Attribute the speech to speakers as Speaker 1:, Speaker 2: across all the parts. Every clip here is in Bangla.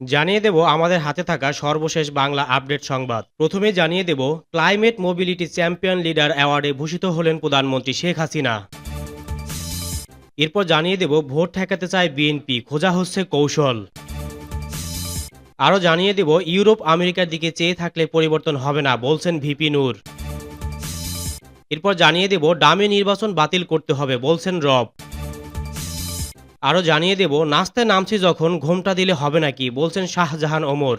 Speaker 1: জানিয়ে দেব আমাদের হাতে থাকা সর্বশেষ বাংলা আপডেট সংবাদ। প্রথমে জানিয়ে দেব, ক্লাইমেট মোবিলিটি চ্যাম্পিয়ন লিডার অ্যাওয়ার্ডে ভূষিত হলেন প্রধানমন্ত্রী শেখ হাসিনা। এরপর জানিয়ে দেব, ভোট ঠেকাতে চায় বিএনপি, খোঁজা হচ্ছে কৌশল। আরও জানিয়ে দেব, ইউরোপ আমেরিকার দিকে চেয়ে থাকলে পরিবর্তন হবে না, বলছেন ভিপি নূর। এরপর জানিয়ে দেব, ডামে নির্বাচন বাতিল করতে হবে, বলছেন রব। আরও জানিয়ে দেব, নাচতে নামছি যখন ঘোমটা দিলে হবে নাকি, বলছেন শাহজাহান ওমর।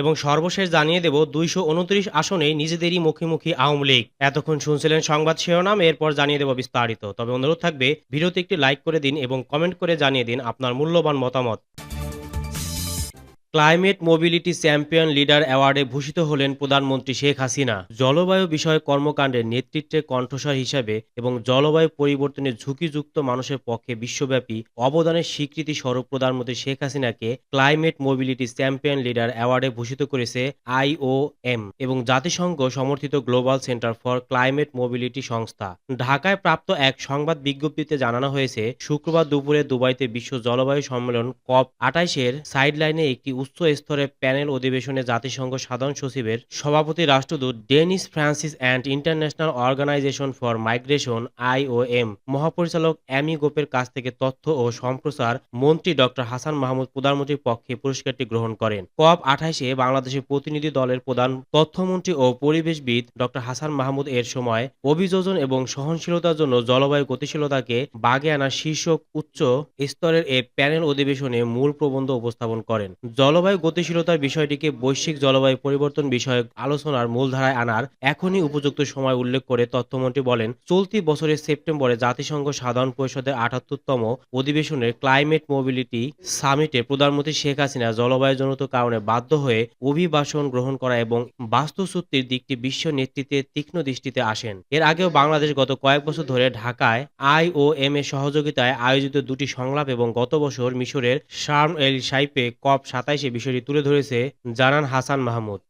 Speaker 1: এবং সর্বশেষ জানিয়ে দেব, দুইশো উনত্রিশ আসনে নিজেদেরই মুখোমুখি আওয়ামী লীগ। এতক্ষণ শুনছিলেন সংবাদ শিরোনাম, এরপর জানিয়ে দেব বিস্তারিত। তবে অনুরোধ থাকবে, ভিডিওতে একটি লাইক করে দিন এবং কমেন্ট করে জানিয়ে দিন আপনার মূল্যবান মতামত। ক্লাইমেট মোবিলিটি চ্যাম্পিয়ন লিডার অ্যাওয়ার্ডে ভূষিত হলেন প্রধানমন্ত্রী শেখ হাসিনা। জলবায়ু বিষয়ক কর্মকাণ্ডের নেতৃত্বে কণ্ঠস্বর হিসাবে এবং জলবায়ু পরিবর্তনের ঝুঁকিযুক্ত মানুষের পক্ষে বিশ্বব্যাপী অবদানের স্বীকৃতি স্বরূপ প্রধানমন্ত্রী শেখ হাসিনাকে ক্লাইমেট মোবিলিটি চ্যাম্পিয়ন লিডার অ্যাওয়ার্ডে ভূষিত করেছে আইওএম এবং জাতিসংঘ সমর্থিত global centre for climate mobility সংস্থা। ঢাকায় প্রাপ্ত এক সংবাদ বিজ্ঞপ্তিতে জানানো হয়েছে, শুক্রবার দুপুরে দুবাইতে বিশ্ব জলবায়ু সম্মেলন কপ আটাইশের সাইডলাইনে একটি উচ্চ স্তরের প্যানেল অধিবেশনে জাতিসংঘ সাধারণ সচিবের সভাপতি রাষ্ট্রদূত Dennis Francis and International Organization for Migration IOM মহাপরিচালক অ্যামি গোপের কাছ থেকে তথ্য ও সম্প্রচার মন্ত্রী ডক্টর হাসান মাহমুদ প্রধানমন্ত্রীর পক্ষে পুরস্কারটি গ্রহণ করেন। কপ আঠাইশে বাংলাদেশের প্রতিনিধি দলের প্রধান তথ্যমন্ত্রী ও পরিবেশবিদ ডক্টর হাসান মাহমুদ এর সময় অভিযোজন এবং সহনশীলতার জন্য জলবায়ু গতিশীলতাকে বাগে আনা শীর্ষক উচ্চ স্তরের এ প্যানেল অধিবেশনে মূল প্রবন্ধ উপস্থাপন করেন। জলবায়ু গতিশীলতার বিষয়টিকে বৈশ্বিক জলবায়ু পরিবর্তন বিষয়ক আলোচনার মূলধারায় আনার এখনই উপযুক্ত সময় উল্লেখ করে তথ্যমন্ত্রী বলেন, চলতি বছরের সেপ্টেম্বরে জাতিসংঘ সাধারণ পরিষদের আটাত্তরতম অধিবেশনের ক্লাইমেট মোবিলিটি সামিটে প্রধানমন্ত্রী শেখ হাসিনা জলবায়ুজনিত কারণে বাধ্য হয়ে অভিবাসন গ্রহণ করা এবং বাস্তুচ্যুতির দিকটি বিশ্ব নেতৃত্বে তীক্ষ্ণ দৃষ্টিতে আসেন। এর আগেও বাংলাদেশ গত কয়েক বছর ধরে ঢাকায় আইওএম এর সহযোগিতায় আয়োজিত দুটি সংলাপ এবং গত বছর মিশরের শার্ম এল সাইপে কপ সাতাইশে বিষয়টি তুলে ধরেছে জানান হাসান মাহমুদ।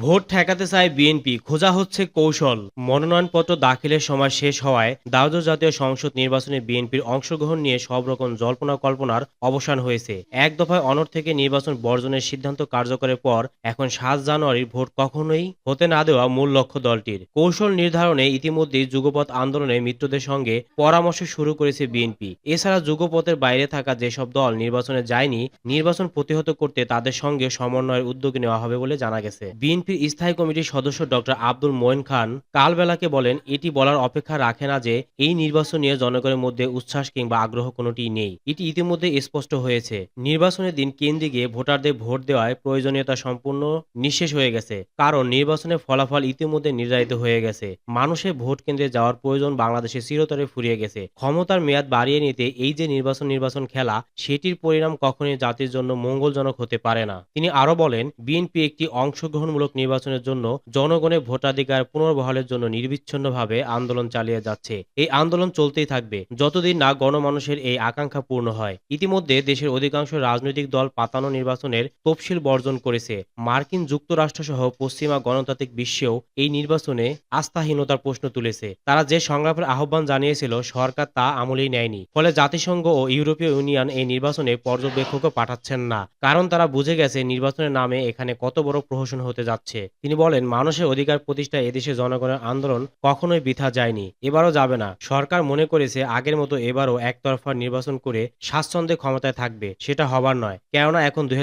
Speaker 1: ভোট ঠেকাতে চায় বিএনপি। খোঁজা হচ্ছে কৌশল। মনোনয়নপত্র দাখিলের সময় শেষ হওয়ায় দ্বাদশ জাতীয় সংসদ নির্বাচনে বিএনপির অংশগ্রহণ নিয়ে সব রকম জল্পনা কল্পনার অবসান হয়েছে। এক দফায় অনর থেকে নির্বাচন বর্জনের সিদ্ধান্ত কার্যকরের পর এখন সাত জানুয়ারির ভোট কখনোই হতে না দেওয়া মূল লক্ষ্য দলটির। কৌশল নির্ধারণে ইতিমধ্যেই যুগপথ আন্দোলনে মিত্রদের সঙ্গে পরামর্শ শুরু করেছে বিএনপি। এছাড়া যুগপথের বাইরে থাকা যেসব দল নির্বাচনে যায়নি, নির্বাচন প্রতিহত করতে তাদের সঙ্গে সমন্বয়ের উদ্যোগ নেওয়া হবে বলে জানা গেছে। বিএনপির স্থায়ী কমিটির সদস্য ডক্টর আব্দুল মোয়েন খান কালবেলাকে বলেন, এটি বলার অপেক্ষা রাখে না যে এই নির্বাচন নিয়ে জনগণের মধ্যে উচ্ছ্বাস কিংবা আগ্রহ কোনোটি নেই। এটি ইতিমধ্যে স্পষ্ট হয়েছে। নির্বাচনের দিন কেন্দ্রে গিয়ে ভোটারদের ভোট দেওয়ায় প্রয়োজনীয়তা সম্পূর্ণ নিঃশেষ হয়ে গেছে, কারণ নির্বাচনের ফলাফল ইতিমধ্যে নির্ধারিত হয়ে গেছে। মানুষের ভোট কেন্দ্রে যাওয়ার প্রয়োজন বাংলাদেশে চিরতরে ফুরিয়ে গেছে। ক্ষমতার মেয়াদ বাড়িয়ে নিতে এই যে নির্বাচন নির্বাচন খেলা, সেটির পরিণাম কখনোই জাতির জন্য মঙ্গলজনক হতে পারে না। তিনি আরও বলেন, বিএনপি একটি অংশগ্রহণমূলক নির্বাচনের জন্য জনগণের ভোটাধিকার পুনর্বহালের জন্য নির্বিচ্ছিন্নভাবে আন্দোলন চালিয়ে যাচ্ছে। এই আন্দোলন চলতেই থাকবে, যতদিন না গণমানুষের এই আকাঙ্ক্ষা পূর্ণ হয়। ইতিমধ্যে দেশের অধিকাংশ রাজনৈতিক দল পাতানো নির্বাচনের তফসিল বর্জন করেছে। মার্কিন যুক্তরাষ্ট্র সহ পশ্চিমা গণতান্ত্রিক বিশ্বেও এই নির্বাচনে আস্থাহীনতার প্রশ্ন তুলেছে। তারা যে সংগ্রামের আহ্বান জানিয়েছিল, সরকার তা আমলেই নেয়নি। ফলে জাতিসংঘ ও ইউরোপীয় ইউনিয়ন এই নির্বাচনে পর্যবেক্ষকও পাঠাচ্ছেন না। কারণ তারা বুঝে গেছে, নির্বাচনের নামে এখানে কত বড় প্রহসন হতে যাচ্ছে। তিনি বলেন, মানুষের অধিকার প্রতিষ্ঠায় এদেশে জনগণের আন্দোলন কখনোই বৃথা যায়নি। এবারও যাবে না। সরকার মনে করেছে আগের মতো এবারও একতরফা নির্বাচন করে স্বাচ্ছন্দ্যে ক্ষমতায় থাকবে। সেটা হবার নয়। কেননা এখন দুই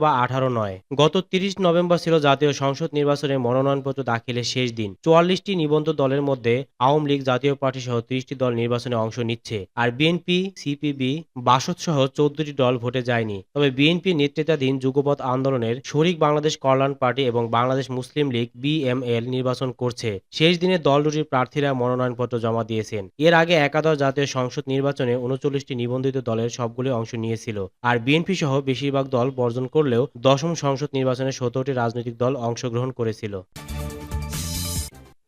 Speaker 1: বা আঠারো নয়। গত তিরিশ নভেম্বর ছিল জাতীয় সংসদ নির্বাচনে মনোনয়নপত্র দাখিলের শেষ দিন। চুয়াল্লিশটি নিবন্ধ দলের মধ্যে আওয়ামী লীগ জাতীয় পার্টি সহ ত্রিশটি দল নির্বাচনে অংশ নিচ্ছে। আর বিএনপি, সিপিবি বাসদ সহ চোদ্দটি দল ভোটে যায়নি। তবে বিএনপি নেতৃত্বাধীন যুগপথ আন্দোলনের শরিক বাংলাদেশ কল্যাণ পার্টি এবং বাংলাদেশ মুসলিম লীগ বিএমএল নির্বাচন করছে। শেষ দিনে দল দুটির প্রার্থীরা মনোনয়নপত্র জমা দিয়েছেন। এর আগে একাদশ জাতীয় সংসদ নির্বাচনে উনচল্লিশটি নিবন্ধিত দলের সবগুলি অংশ নিয়েছিল। আর বিএনপি সহ বেশিরভাগ দল বর্জন করলেও দশম সংসদ নির্বাচনে সতেরোটি রাজনৈতিক দল অংশগ্রহণ করেছিল।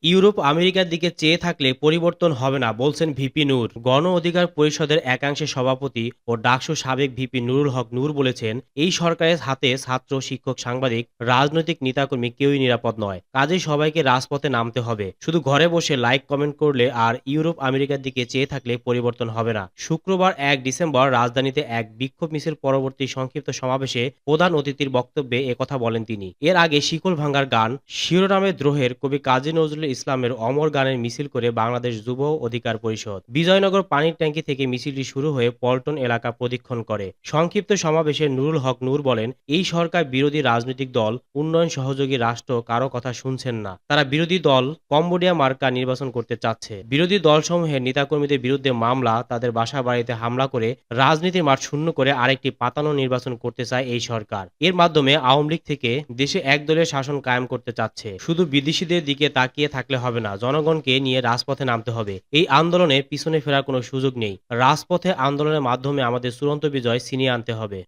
Speaker 1: ইউরোপ আমেরিকার দিকে চেয়ে থাকলে পরিবর্তন হবে না, বলছেন ভিপি নূর। গণ অধিকার পরিষদের একাংশের সভাপতি ও ডাকসু সাবেক ভিপি নুরুল হক নূর বলেছেন, এই সরকারের হাতে ছাত্র, শিক্ষক, সাংবাদিক, রাজনৈতিক নেতাকর্মী কেউই নিরাপদ নয়। কাজেই সবাইকে রাজপথে নামতে হবে। শুধু ঘরে বসে লাইক, কমেন্ট করলে আর ইউরোপ আমেরিকার দিকে চেয়ে থাকলে পরিবর্তন হবে না। শুক্রবার এক ডিসেম্বর রাজধানীতে এক বিক্ষোভ মিছিল পরবর্তী সংক্ষিপ্ত সমাবেশে প্রধান অতিথির বক্তব্যে একথা বলেন তিনি। এর আগে শিকল ভাঙ্গার গান শিরোনামে দ্রোহের কবি কাজী নজরুল ইসলামের অমর গানের মিছিল করে বাংলাদেশ যুব অধিকার পরিষদ। বিজয়নগর পানির ট্যাঙ্কি থেকে মিছিলটি শুরু হয়ে পল্টন এলাকা প্রদক্ষিণ করে। সংক্ষিপ্ত সমাবেশে নুরুল হক নূর বলেন, এই সরকার বিরোধী রাজনৈতিক দল, উন্নয়ন সহযোগী রাষ্ট্র কারও কথা শুনছেন না। তারা বিরোধী দল, কম্বোডিয়া মার্কা নির্বাচন করতে চাচ্ছে। বিরোধী দলসমূহের নেতাকর্মীদের বিরুদ্ধে মামলা, তাদের বাসা বাড়িতে হামলা করে রাজনীতির মাঠ শূন্য করে আরেকটি পাতানো নির্বাচন করতে চায় এই সরকার। এর মাধ্যমে আওয়ামী লীগ থেকে দেশে একদলীয় শাসন কায়েম করতে চাচ্ছে। শুধু বিদেশিদের দিকে তাকিয়ে থাকলে হবে না। জনগণকে নিয়ে রাজপথে নামতে হবে। এই আন্দোলনে পিছনে ফেরার কোনো সুযোগ নেই। রাজপথে আন্দোলনের মাধ্যমে আমাদের চূড়ান্ত বিজয় ছিনিয়ে আনতে হবে।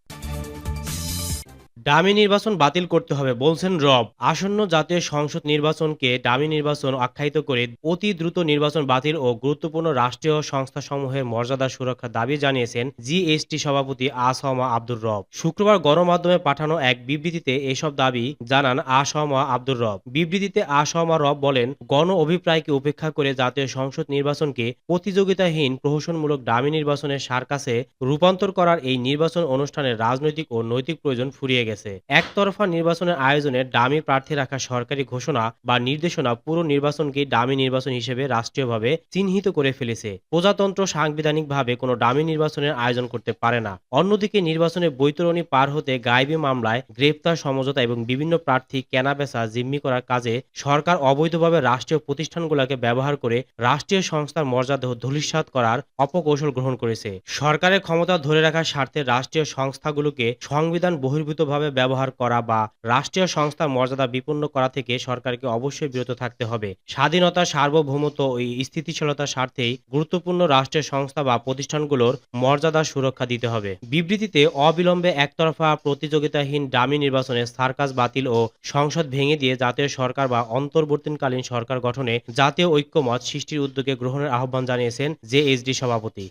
Speaker 1: ডামি নির্বাচন বাতিল করতে হবে বলছেন রব। আসন্ন জাতীয় সংসদ নির্বাচনকে ডামি নির্বাচন আখ্যায়িত করে অতি দ্রুত নির্বাচন বাতিল ও গুরুত্বপূর্ণ রাষ্ট্রীয় সংস্থাসমূহের মর্যাদা সুরক্ষার দাবি জানিয়েছেন জিএসটি সভাপতি আসহমা আব্দুর রব। শুক্রবার গণমাধ্যমে পাঠানো এক বিবৃতিতে এসব দাবি জানান আসহমা আব্দুর রব। বিবৃতিতে আসহমা রব বলেন, গণ অভিপ্রায়কে উপেক্ষা করে জাতীয় সংসদ নির্বাচনকে প্রতিযোগিতাহীন, প্রহসনমূলক ডামি নির্বাচনের সার্কাসে রূপান্তর করার এই নির্বাচন অনুষ্ঠানের রাজনৈতিক ও নৈতিক প্রয়োজন ফুরিয়ে গেছে। একতরফা নির্বাচনের আয়োজনে ডামি প্রার্থী রাখা সরকারি ঘোষণা বা নির্দেশনা পুরো নির্বাচনকে ডামি নির্বাচন হিসেবে রাষ্ট্রীয়ভাবে চিহ্নিত করে ফেলেছে। প্রজাতন্ত্র সাংবিধানিকভাবে কোনো ডামি নির্বাচনের আয়োজন করতে পারে না। অন্যদিকে নির্বাচনে বৈতরণী পার হতে গায়েবী মামলায় গ্রেপ্তার সমঝোতা এবং বিভিন্ন প্রার্থী কেনাবেচা জিম্মি করার কাজে সরকার অবৈধভাবে রাষ্ট্রীয় প্রতিষ্ঠানগুলোকে ব্যবহার করে রাষ্ট্রীয় সংস্থার মর্যাদা ধূলিসাৎ করার অপকৌশল গ্রহণ করেছে। সরকারের ক্ষমতা ধরে রাখার স্বার্থে রাষ্ট্রীয় সংস্থাগুলোকে সংবিধান বহির্ভূতভাবে ব্যবহার করা বা রাষ্ট্রীয় সংস্থার মর্যাদা বিপন্ন করা থেকে সরকারকে অবশ্যই বিরত থাকতে হবে। স্বাধীনতা, সার্বভৌমত্ব ও স্থিতিশীলতার স্বার্থেই গুরুত্বপূর্ণ রাষ্ট্রীয় সংস্থা বা প্রতিষ্ঠানগুলোর মর্যাদা সুরক্ষা দিতে হবে। বিবৃতিতে অবিলম্বে একতরফা প্রতিযোগিতাহীন ডামি নির্বাচনে সার্কাস বাতিল ও সংসদ ভেঙে দিয়ে জাতীয় সরকার বা অন্তর্বর্তীকালীন সরকার গঠনে জাতীয় ঐক্যমত সৃষ্টির উদ্যোগে গ্রহণের আহ্বান জানিয়েছেন জেএসডি সভাপতি।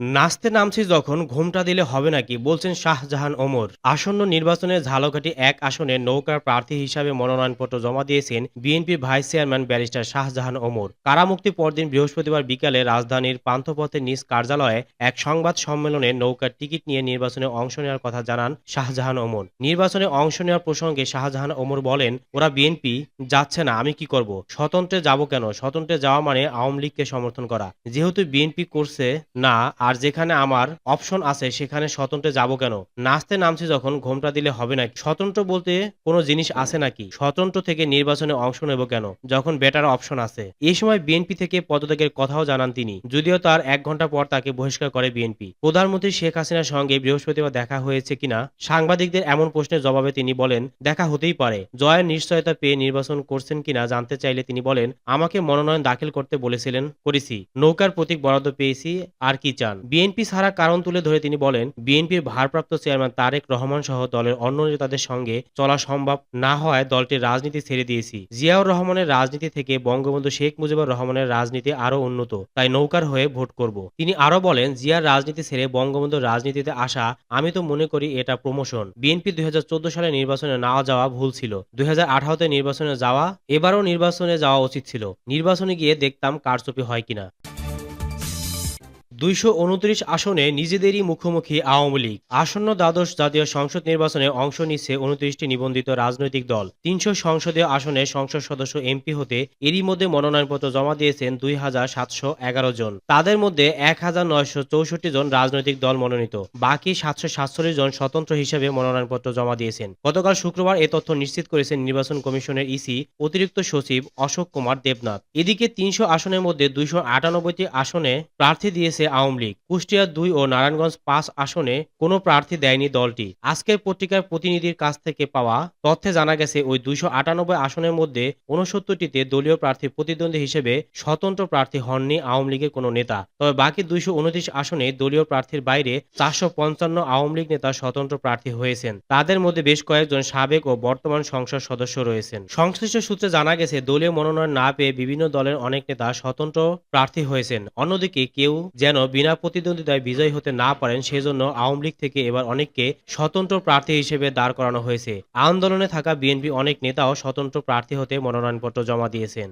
Speaker 1: নাচতে নামছি যখন, ঘুমটা দিলে হবে নাকি? বলছেন শাহজাহান ওমর। আসন্ন নির্বাচনে ঝালকাঠি এক আসনে নৌকার প্রার্থী হিসাবে মনোনয়নপত্র জমা দিয়েছেন বিএনপির vice chairman barrister Shahjahan Omar. কারামুক্তি পরদিন বৃহস্পতিবার বিকালে রাজধানীর পান্থপথের নিজ কার্যালয়ে এক সংবাদ সম্মেলনে নৌকার টিকিট নিয়ে নির্বাচনে অংশ নেওয়ার কথা জানান শাহজাহান ওমর। নির্বাচনে অংশ নেওয়ার প্রসঙ্গে শাহজাহান ওমর বলেন, ওরা বিএনপি, যাচ্ছে না, আমি কি করব? স্বতন্ত্রে যাব কেন? স্বতন্ত্রে যাওয়া মানে আওয়ামী লীগকে সমর্থন করা। যেহেতু বিএনপি করছে না আর যেখানে আমার অপশন আছে, সেখানে স্বতন্ত্রে যাব কেন? নাচতে নামছি যখন, ঘোমটা দিলে হবে না স্বতন্ত্র বলতে কোনো জিনিস আছে নাকি? স্বতন্ত্র থেকে নির্বাচনে অংশ নেব কেন? যখন বেটার অপশন আছে। এই সময় বিএনপি থেকে পদত্যাগের কথাও জানান তিনি। যদিও তার এক ঘণ্টা পর তাকে বহিষ্কার করে বিএনপি। প্রধানমন্ত্রী শেখ হাসিনার সঙ্গে বৃহস্পতিবার দেখা হয়েছে কিনা, সাংবাদিকদের এমন প্রশ্নের জবাবে তিনি বলেন, দেখা হতেই পারে। জয়ের নিশ্চয়তা পেয়ে নির্বাচন করছেন কিনা জানতে চাইলে তিনি বলেন, আমাকে মনোনয়ন দাখিল করতে বলেছিলেন, করেছি। নৌকার প্রতীক বরাদ্দ পেয়েছি, আর কি চান? বিএনপি ছাড়া কারণ তুলে ধরে তিনি বলেন, বিএনপির ভারপ্রাপ্ত চেয়ারম্যান তারেক রহমান সহ দলের অন্য নেতাদের সঙ্গে চলা সম্ভব না হওয়ায় দলটির রাজনীতি ছেড়ে দিয়েছি। জিয়াউর রহমানের রাজনীতি থেকে বঙ্গবন্ধু শেখ মুজিবুর রহমানের রাজনীতি আরও উন্নত, তাই নৌকার হয়ে ভোট করব। তিনি আরও বলেন, জিয়ার রাজনীতি ছেড়ে বঙ্গবন্ধুর রাজনীতিতে আসা, আমি তো মনে করি এটা প্রমোশন। বিএনপি দুই হাজার চোদ্দ সালে নির্বাচনে না যাওয়া ভুল ছিল। দুই হাজার নির্বাচনে যাওয়া, এবারও নির্বাচনে যাওয়া উচিত ছিল। নির্বাচনে গিয়ে দেখতাম কারচুপি হয় কিনা। দুইশো উনত্রিশ আসনে নিজেদেরই মুখোমুখি আওয়ামী লীগ। আসন্ন দ্বাদশ জাতীয় সংসদ নির্বাচনে অংশ নিচ্ছে উনত্রিশটি নিবন্ধিত রাজনৈতিক দল। তিনশো সংসদীয় আসনে সংসদ সদস্য এমপি হতে এরই মধ্যে মনোনয়নপত্র জমা দিয়েছেন দুই হাজার সাতশো এগারো জন। তাদের মধ্যে এক হাজার নয়শো চৌষট্টি জন রাজনৈতিক দল মনোনীত। বাকি সাতশো সাতচল্লিশ জন স্বতন্ত্র হিসেবে মনোনয়নপত্র জমা দিয়েছেন। গতকাল শুক্রবার এ তথ্য নিশ্চিত করেছেন নির্বাচন কমিশনের ইসি অতিরিক্ত সচিব অশোক কুমার দেবনাথ। এদিকে তিনশো আসনের মধ্যে দুইশো আটানব্বইটি আসনে প্রার্থী দিয়েছে আওয়ামী লীগ। কুষ্টিয়া দুই ও নারায়ণগঞ্জ পাঁচ আসনে কোনো প্রার্থী দেয়নি দলটি। আজকের পত্রিকার প্রতিনিধির কাছ থেকে পাওয়া তথ্যে জানা গেছে, ওই দুইশো আটানব্বই আসনের মধ্যে উনসত্তরটিতে দলীয় প্রার্থী প্রতিদ্বন্দ্বী হিসেবে স্বতন্ত্র প্রার্থী হননি আওয়ামী লীগের কোনো নেতা। তবে বাকি দুইশো উনত্রিশ আসনে দলীয় প্রার্থীর বাইরে চারশো পঞ্চান্ন আওয়ামী লীগ নেতা স্বতন্ত্র প্রার্থী হয়েছেন। তাদের মধ্যে বেশ কয়েকজন সাবেক ও বর্তমান সংসদ সদস্য রয়েছেন। সংশ্লিষ্ট সূত্রে জানা গেছে, দলীয় মনোনয়ন না পেয়ে বিভিন্ন দলের অনেক নেতা স্বতন্ত্র প্রার্থী হয়েছেন। অন্যদিকে কেউ যেন বিনা প্রতিদ্বন্দ্বিতায় বিজয়ী হতে না পারেন, সেজন্য আওয়ামী লীগ থেকে এবার অনেককে স্বতন্ত্র প্রার্থী হিসেবে দাঁড় করানো হয়েছে। আন্দোলনে থাকা বিএনপি অনেক নেতাও স্বতন্ত্র প্রার্থী হতে মনোনয়নপত্র জমা দিয়েছেন।